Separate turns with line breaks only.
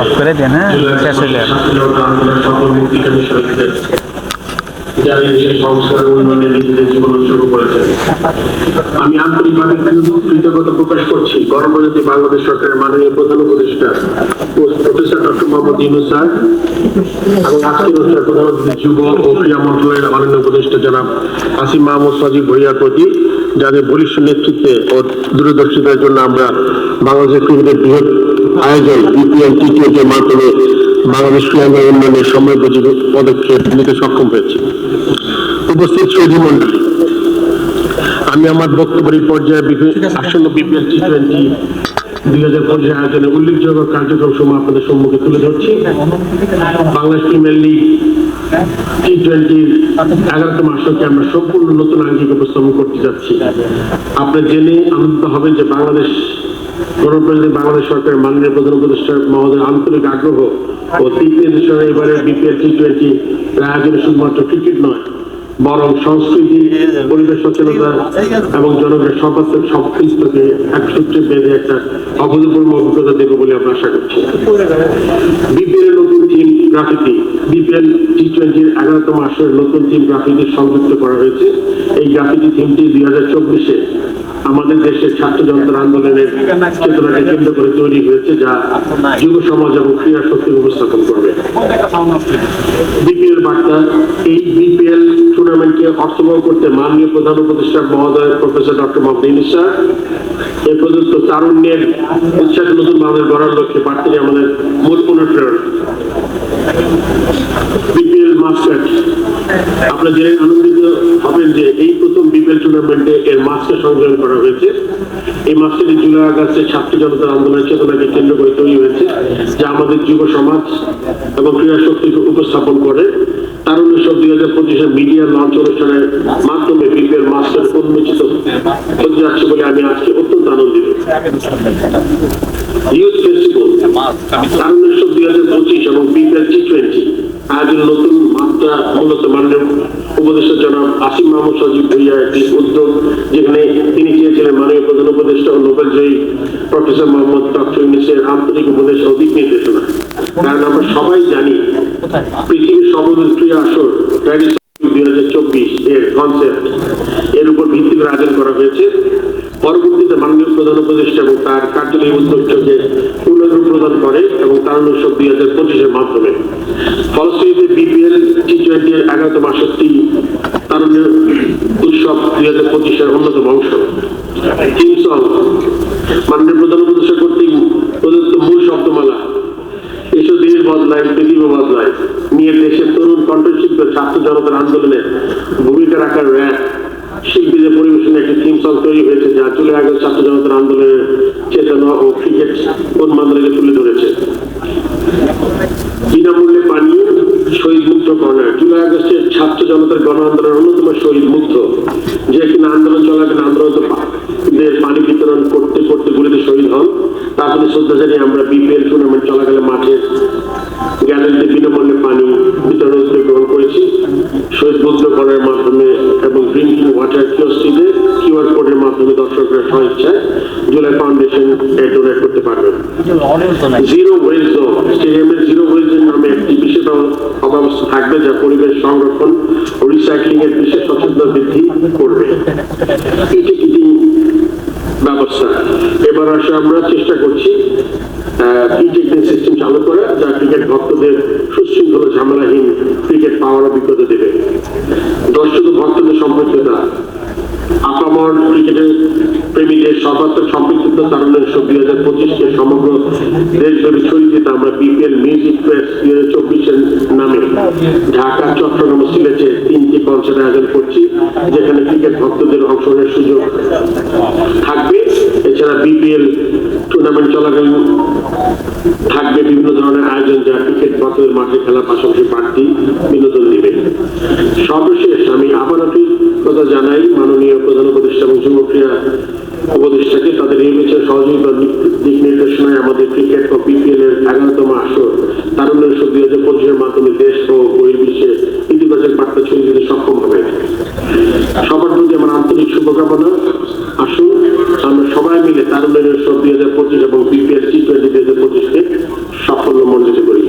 Of করে দেন হ্যাঁ? শেষ
করেছেন আমি আন্তরিকভাবে কৃতজ্ঞতা প্রকাশ করছি। গণপ্রজাতি বাংলাদেশ সরকারের মাননীয় প্রধান উপদেষ্টা professor doctor Mohammad Yunus sir, এবং আজকের অনুষ্ঠানের প্রধান যুব ও ক্রীড়া মন্ত্রণালয়ের মাননীয় উপদেষ্টা জনাব আসিম মাহমুদ সজিব ভুইয়ার প্রতি, যাদের বলিষ্ঠ নেতৃত্বে ও দূরদর্শিতার জন্য আমরা বাংলাদেশের ক্রিকেটের বৃহৎ আয়োজন বিপিএল টি টোয়েন্টির মাধ্যমে বাংলাদেশ ক্রীড়াঙ্গন উন্নয়নের সময়োপযোগী পদক্ষেপ নিতে সক্ষম হয়েছে। উপস্থিত সৌদি মন্ডলী আমি আমার বক্তব্যের এই পর্যায়ে আসন্ন বিপিএল টি টোয়েন্টি দুই হাজার পঁচিশ আয়োজনে উল্লেখযোগ্য কার্যক্রম সমূহ আপনাদের সম্মুখে তুলে ধরছি। বাংলাদেশ প্রিমিয়ার লিগ টি টোয়েন্টির এগারোতম আসরকে আমরা সম্পূর্ণ নতুন আঙ্গিক উপস্থাপন করতে যাচ্ছি। আপনারা জেনে আনন্দিত হবেন যে বাংলাদেশ গণপ্রজাতন্ত্রী বাংলাদেশ সরকারের মাননীয় প্রধান উপদেষ্টা মহোদয়, আন্তরিক আগ্রহ ও দিক নির্দেশনা এবারে বিপিএল টি টোয়েন্টি আয়োজনে শুধুমাত্র ক্রিকেট নয়, বরং সংস্কৃতি, পরিবেশ সচেতনতা এবং জনগণের সর্বাত্মক সব স্তরকে এক সূত্রে বেঁধে একটা অভূতপূর্ব অভিজ্ঞতা দেবে বলে আমরা আশা করছি। বিপিএল নতুন টিম গ্রাফিতি, বিপিএল টি টোয়েন্টির এগারোতম আসরের নতুন টিম গ্রাফিতি সংযুক্ত করা হয়েছে। এই গ্রাফিতি থিমটি দুই হাজার চব্বিশে আমাদের দেশের ছাত্র জনতার আন্দোলনের চেতনাকে কেন্দ্র করে তৈরি হয়েছে যা যুব সমাজ এবং ক্রীড়া শক্তি উপস্থাপন করবে। বিপিএল বার্তা, এই বিপিএল টুর্নামেন্টকে অর্থবহ করতে মাননীয় প্রধান উপদেষ্টা মহোদয় প্রফেসর ডক্টর ইউনুস স্যার, এই প্রদত্ত তারুণ্যের উৎসাহ নতুন বাংলাদেশ গড়ার লক্ষ্যে বার্তাটি আমাদের মূল অনুপ্রেরণা। বিপিএল মাস্টার, আপনারা জেনে আনন্দিত হবেন যে এই প্রথম বিপিএল টুর্নামেন্টে এর মাস্টার সংযোজন করা হয়েছে। এই মাস্টারটি জুলাই আগস্টে ছাত্র জনতার আন্দোলনের চেতনাকে কেন্দ্র করে তৈরি হয়েছে, যা আমাদের যুব সমাজ এবং ক্রীড়া শক্তিকে উপস্থাপন করে। তারুণ্য সব দুই হাজার পঁচিশের মিডিয়া লঞ্চ অনুষ্ঠানের মাধ্যমে বিপিএল মাস্টার উন্মোচিত হতে যাচ্ছে বলে আমি আজকে অত্যন্ত আনন্দিত। ইউথ ফেস্টিভ্যাল তারুণ্যোৎসব দুই হাজার পঁচিশ এবং বিপিএল টি টোয়েন্টি আয়োজন নতুন মাত্রা মূলত মাননীয় উপদেষ্টা জনাব আসিম মাহমুদ সজীব ভুইয়া একটি উদ্যোগ যেখানে তিনি চেয়েছিলেন মাননীয় প্রধান উপদেষ্টা ও নোবেল জয়ী প্রফেসর মোহাম্মদ ডক্টর ইউনিসের আন্তরিক উপদেশ ও নির্দেশনা। কারণ আমরা সবাই জানি, পৃথিবীর ক্রীড়া আসর দুই হাজার চব্বিশ এর কনসেপ্ট এর উপর ভিত্তি করে আয়োজন করা হয়েছে। পরবর্তীতে মাননীয় প্রধান উপদেষ্টা এবং তার কার্যালয় উদ্যোগকে পুনরূপ প্রদান করে এবং তারুণ উৎসব দুই হাজার পঁচিশের মাধ্যমে। ফলশ্রুতিতে বিপিএল টি টোয়েন্টি এর এগারোতম তারুণ্য উৎসব দুই হাজার পঁচিশের অন্যতম অংশ। থিম মাননীয় প্রধান উপদেষ্টা কর্তৃক প্রদত্ত মূল শব্দমালা এসব দেশ বদলায় পৃথিবী বদলায়, নিয়ে দেশের তরুণ কণ্ঠশিল্প ছাত্র জনতার আন্দোলনে ভূমিকা রাখার র্যাপ শিল্পীদের পরিবেশনে একটি থিম সং তৈরি হয়েছে যা চলে আগের ছাত্র জনতার আন্দোলনের চেতনা ও ক্রিকেট উন্মাদনাকে তুলে ধরেছে। বিনামূল্যে পানি শহীদ মুক্ত কর্নার। জুলাই আগস্টের ছাত্র জনতার গণ আন্দোলনের অন্যতম শহীদ মুক্ত। যে কিনা আন্দোলন চলাকালীন আন্দোলন পানি বিতরণ করতে করতে গুলিতে শহীদ হন, তার প্রতি শ্রদ্ধা জানিয়ে আমরা বিপিএল টুর্নামেন্ট চলাকালে মাঠে জুলাই ফাউন্ডেশন ডোনেট করতে পারবেন। জিরো ওয়েস্ট স্টেডিয়ামের জিরো ওয়েস্ট নামে একটি বিশেষ অব্যবস্থা থাকবে যা পরিবেশ সংরক্ষণ ও রিসাইক্লিং এর বিশেষ সচেতনতা বৃদ্ধি করবে। এটি ব্যবস্থা। এবার আসলে আমরা চেষ্টা করছি ইন্টিগ্রেশন সিস্টেম চালু করে, যা ক্রিকেট ভক্তদের সুশৃঙ্খল, ঝামেলাহীন ক্রিকেট পাওয়ার অভিজ্ঞতা দেবে। দর্শক ভক্তদের সম্পৃক্ততা। আপামর ক্রিকেটের প্রেমীদের সর্বাত্মক সম্পৃক্ততা তারুণের উৎসব দুই হাজার পঁচিশকে সমগ্র দেশব্যাপী ছড়িয়ে দিতে আমরা বিপিএল মিউজিক ফেস্ট দুই হাজার চব্বিশের নামে ঢাকা, চট্টগ্রাম সিলেটে তিনটি কনসার্ট আয়োজন করছি, যেখানে ক্রিকেট ভক্তদের অংশগ্রহণের সুযোগ থাকবে। এছাড়া বিপিএল টুর্নামেন্ট চলাকালীন থাকবে বিভিন্ন ধরনের আয়োজন, যা ক্রিকেট ভক্তদের মাঠে খেলার পাশাপাশি বাড়তি বিনোদন সর্বশেষ আমি আবারও কথা জানাই মাননীয় প্রধান উপদেষ্টা এবং যুব ক্রীড়া উপদেষ্টাকে। তাদের নির্বাচন সহযোগিতার দিক নির্দেশনায় আমাদের ক্রিকেট ও বিপিএল এর এগারোতম আসর তারুণ্য উৎসব দুই হাজার পঁচিশের মাধ্যমে দেশ ও বহির্বিশ্বে ইতিবাচক বার্তা ছড়িয়ে দিতে সক্ষম হবে। সবার প্রতি আমার আন্তরিক শুভকামনা। আসুন, আমরা সবাই মিলে তারুণ্যের উৎসব দুই হাজার পঁচিশ এবং বিপিএল টি টোয়েন্টি দুই হাজার পঁচিশকে সাফল্য মণ্ডিত করি